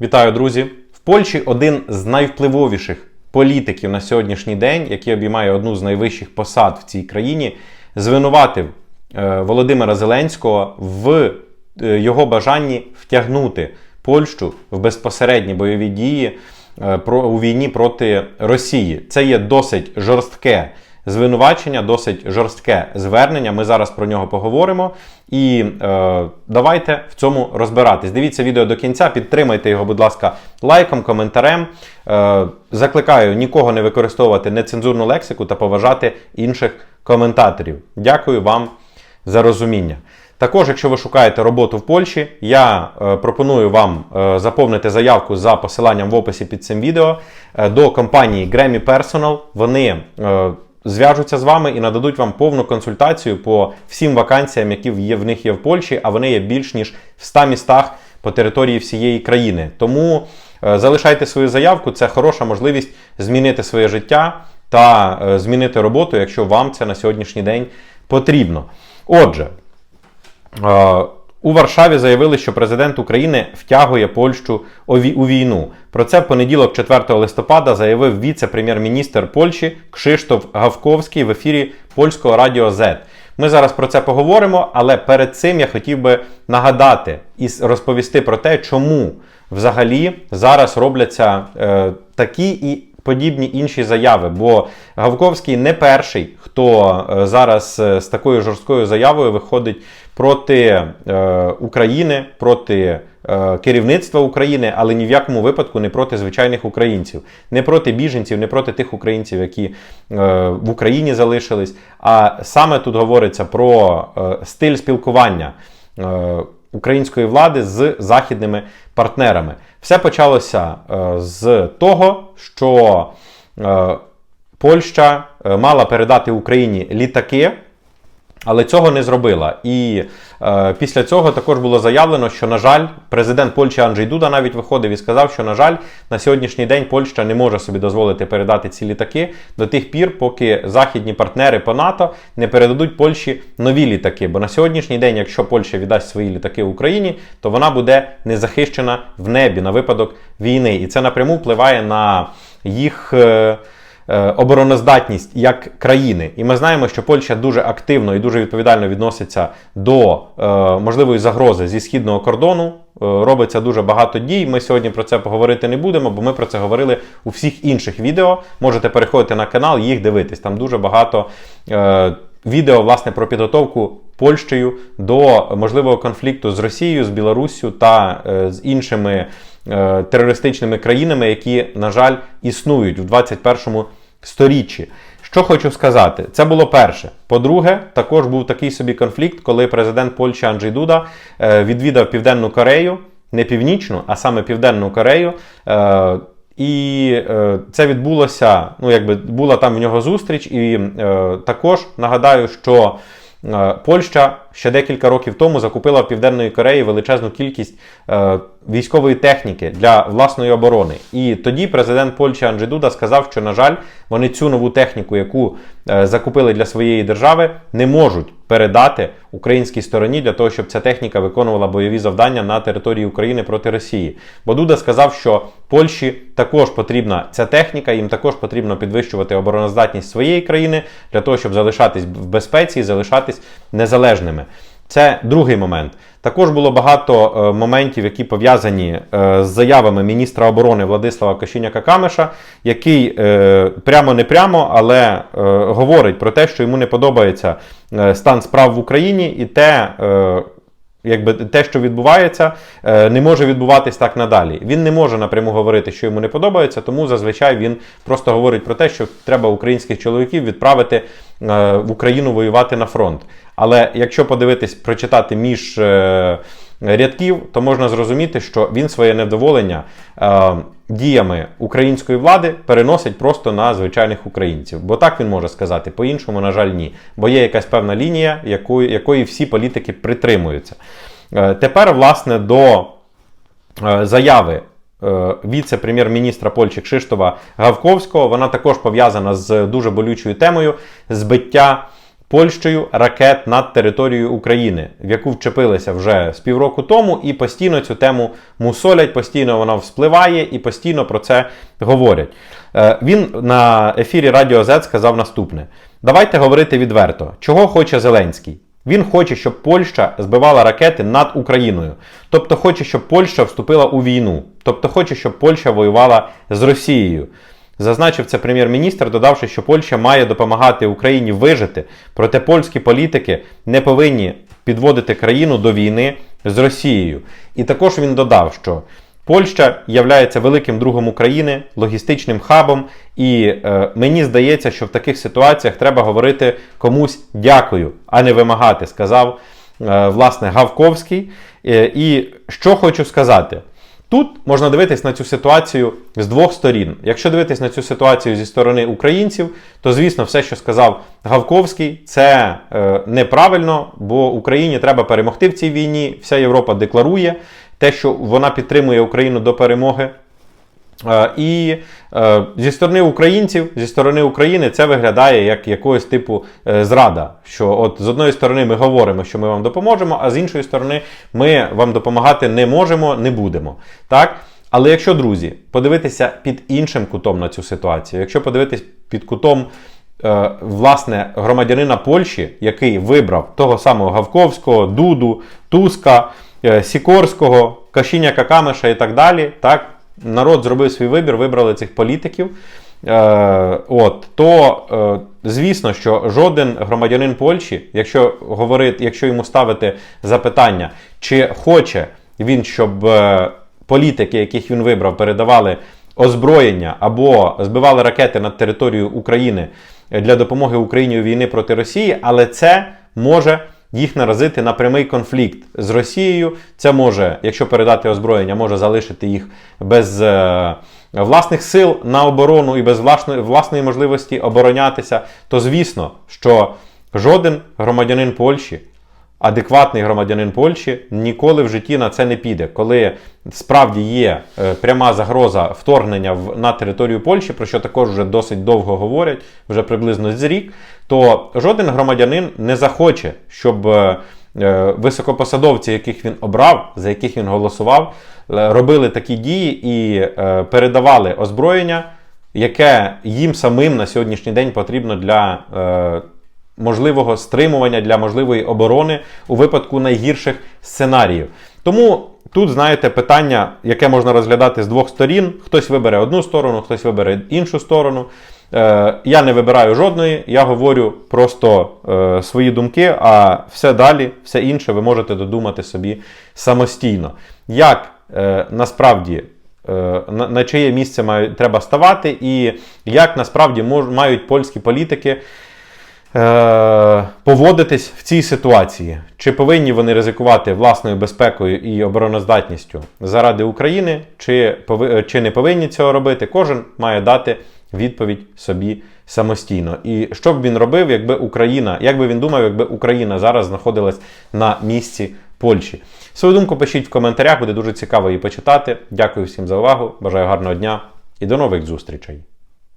Вітаю, друзі! В Польщі один з найвпливовіших політиків на сьогоднішній день, який обіймає одну з найвищих посад в цій країні, звинуватив е, Володимира Зеленського в е, його бажанні втягнути Польщу в безпосередні бойові дії е, у війні проти Росії. Це є досить жорстке звинувачення, досить жорстке звернення. Ми зараз про нього поговоримо. І е, давайте в цьому розбиратись. Дивіться відео до кінця, підтримайте його, будь ласка, лайком, коментарем. Е, закликаю нікого не використовувати нецензурну лексику та поважати інших коментаторів. Дякую вам за розуміння. Також, якщо ви шукаєте роботу в Польщі, я е, пропоную вам е, заповнити заявку за посиланням в описі під цим відео е, до компанії Grammy Personal. Вони е, зв'яжуться з вами і нададуть вам повну консультацію по всім вакансіям, які є, в них є в Польщі, а вони є більш ніж в 100 містах по території всієї країни. Тому е, залишайте свою заявку, це хороша можливість змінити своє життя та е, змінити роботу, якщо вам це на сьогоднішній день потрібно. Отже, Е, у Варшаві заявили, що президент України втягує Польщу у війну. Про це понеділок, 4 листопада, заявив віце-прем'єр-міністр Польщі Кшиштоф Гавковський в ефірі польського радіо Z. Ми зараз про це поговоримо, але перед цим я хотів би нагадати і розповісти про те, чому взагалі зараз робляться е, такі і подібні інші заяви. Бо Гавковський не перший, хто е, зараз е, з такою жорсткою заявою виходить проти е, України, проти керівництва України, але ні в якому випадку не проти звичайних українців, не проти біженців, не проти тих українців, які в Україні залишились. А саме тут говориться про стиль спілкування. Української влади з західними партнерами. Все почалося е, з того, що е, Польща е, мала передати Україні літаки, але цього не зробила. І е, після цього також було заявлено, що, на жаль, президент Польщі Анджей Дуда навіть виходив і сказав, що, на жаль, на сьогоднішній день Польща не може собі дозволити передати ці літаки до тих пір, поки західні партнери по НАТО не передадуть Польщі нові літаки. Бо на сьогоднішній день, якщо Польща віддасть свої літаки Україні, то вона буде не захищена в небі на випадок війни. І це напряму впливає на їх. е, обороноздатність як країни. І ми знаємо, що Польща дуже активно і дуже відповідально відноситься до е, можливої загрози зі східного кордону. Е, робиться дуже багато дій. Ми сьогодні про це поговорити не будемо, бо ми про це говорили у всіх інших відео. Можете переходити на канал їх дивитись. Там дуже багато е, відео власне про підготовку Польщею до можливого конфлікту з Росією, з Білоруссю та е, з іншими е, терористичними країнами, які, на жаль, існують в 21 сторіччі. Що хочу сказати, це було перше. По-друге, також був такий собі конфлікт, коли президент Польщі Анджей Дуда е, відвідав Південну Корею, не північну, а саме Південну Корею. Е, і е, це відбулося, ну якби була там в нього зустріч, і також нагадаю, що Польща ще декілька років тому закупила в Південної Кореї величезну кількість е, військової техніки для власної оборони. І тоді президент Польщі Анджей Дуда сказав, що, на жаль, вони цю нову техніку, яку е, закупили для своєї держави, не можуть передати українській стороні для того, щоб ця техніка виконувала бойові завдання на території України проти Росії. Бо Дуда сказав, що Польщі також потрібна ця техніка, їм також потрібно підвищувати обороноздатність своєї країни для того, щоб залишатись в безпеці і залишатись незалежними. Це другий момент. Також було багато е, моментів, які пов'язані е, з заявами міністра оборони Владислава Кошіняка Камеша, який е, прямо не прямо, але говорить про те, що йому не подобається стан справ в Україні і те. Якби те, що відбувається, не може відбуватись так надалі. Він не може напряму говорити, що йому не подобається, тому зазвичай він просто говорить про те, що треба українських чоловіків відправити в Україну воювати на фронт. Але якщо подивитись, прочитати між е, рядків, то можна зрозуміти, що він своє невдоволення е, діями української влади переносить просто на звичайних українців. Бо так він може сказати, по-іншому, на жаль, ні. Бо є якась певна лінія, якої, якої всі політики притримуються. Е, тепер, власне, до е, заяви е, віце-прем'єр-міністра Польщі Кшиштова Гавковського. Вона також пов'язана з дуже болючою темою збиття Польщею ракет над територією України, в яку вчепилися вже з півроку тому, і постійно цю тему мусолять, постійно вона вспливає і постійно про це говорять. Е, Він на ефірі Радіо Z сказав наступне: давайте говорити відверто, чого хоче Зеленський. Він хоче, щоб Польща збивала ракети над Україною. Тобто хоче, щоб Польща вступила у війну. Тобто хоче, щоб Польща воювала з Росією. Зазначив це прем'єр-міністр, додавши, що Польща має допомагати Україні вижити, проте польські політики не повинні підводити країну до війни з Росією. І також він додав, що Польща є великим другом України, логістичним хабом, і е, мені здається, що в таких ситуаціях треба говорити комусь дякую, а не вимагати, сказав е, власне Гавковський. Е, і що хочу сказати. Тут можна дивитись на цю ситуацію з двох сторін. Якщо дивитись на цю ситуацію зі сторони українців, то звісно, все, що сказав Гавковський, це е, неправильно, бо Україні треба перемогти в цій війні. Вся Європа декларує те, що вона підтримує Україну до перемоги. Е, І е, зі сторони українців, зі сторони України, це виглядає як якогось типу е, зрада. Що от з одної сторони ми говоримо, що ми вам допоможемо, а з іншої сторони, ми вам допомагати не можемо, не будемо. Так? Але якщо, друзі, подивитися під іншим кутом на цю ситуацію, якщо подивитись під кутом власне громадянина Польщі, який вибрав того самого Гавковського, Дуду, Туска, Сікорського, Кашіня Какамеша і так далі, так, народ зробив свій вибір, вибрали цих політиків. Е, от, то е, звісно, що жоден громадянин Польщі, якщо говорити, якщо йому ставити запитання, чи хоче він, щоб е, політики, яких він вибрав, передавали озброєння або збивали ракети над територією України для допомоги Україні у війни проти Росії, але це може їх наразити на прямий конфлікт з Росією. Це може, якщо передати озброєння, може залишити їх без е, власних сил на оборону і без власної, власної можливості оборонятися. То звісно, що жоден громадянин Польщі. Адекватний громадянин Польщі ніколи в житті на це не піде. Коли справді є е, пряма загроза вторгнення в, на територію Польщі, про що також вже досить довго говорять, вже приблизно з рік, то жоден громадянин не захоче, щоб е, е, високопосадовці, яких він обрав, за яких він голосував, е, робили такі дії і передавали озброєння, яке їм самим на сьогоднішній день потрібно для. Можливого стримування для можливої оборони у випадку найгірших сценаріїв. Тому тут, знаєте, питання, яке можна розглядати з двох сторін: хтось вибере одну сторону, хтось вибере іншу сторону. Е, я не вибираю жодної, я говорю просто е, свої думки, а все далі, все інше ви можете додумати собі самостійно. Як е, насправді на, на чиє місце має, треба ставати, і як насправді мож, мають польські політики поводитись в цій ситуації? Чи повинні вони ризикувати власною безпекою і обороноздатністю заради України, чи, пови- чи не повинні цього робити? Кожен має дати відповідь собі самостійно. І що б він робив, якби Україна, як би він думав, якби Україна зараз знаходилась на місці Польщі? Свою думку пишіть в коментарях, буде дуже цікаво її почитати. Дякую всім за увагу. Бажаю гарного дня і до нових зустрічей!